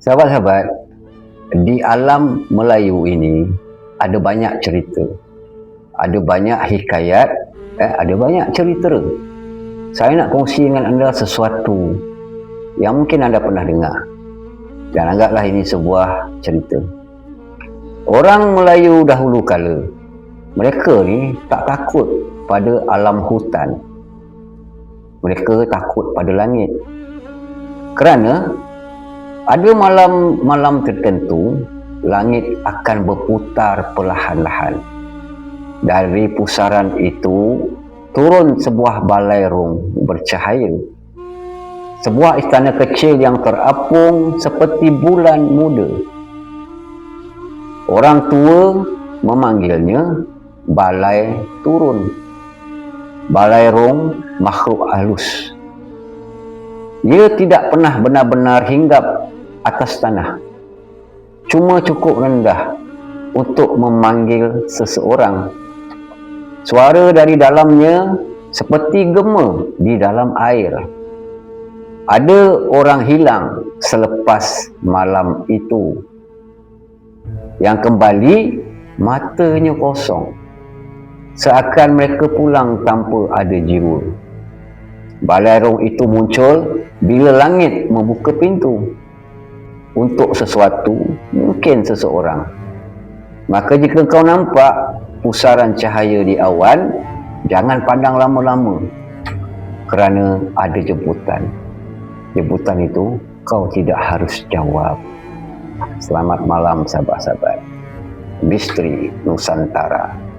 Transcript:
Sahabat-sahabat, di alam Melayu ini ada banyak cerita. Ada banyak hikayat, eh, ada banyak cerita. Saya nak kongsi dengan anda sesuatu yang mungkin anda pernah dengar. Dan anggaplah ini sebuah cerita. Orang Melayu dahulu kala, mereka ni tak takut pada alam hutan. Mereka takut pada langit. Kerana ada malam-malam tertentu langit akan berputar perlahan-lahan. Dari pusaran itu turun sebuah balairung bercahaya. Sebuah istana kecil yang terapung seperti bulan muda. Orang tua memanggilnya balai turun. Balairung makhluk halus. Ia tidak pernah benar-benar hinggap atas tanah. Cuma cukup rendah untuk memanggil seseorang. Suara dari dalamnya seperti gema di dalam air. Ada orang hilang selepas malam itu. Yang kembali matanya kosong. Seakan mereka pulang tanpa ada jiwa. Balarong itu muncul bila langit membuka pintu untuk sesuatu, mungkin seseorang. Maka jika kau nampak pusaran cahaya di awan, jangan pandang lama-lama kerana ada jemputan. Jemputan itu kau tidak harus jawab. Selamat malam sahabat-sahabat. Misteri Nusantara.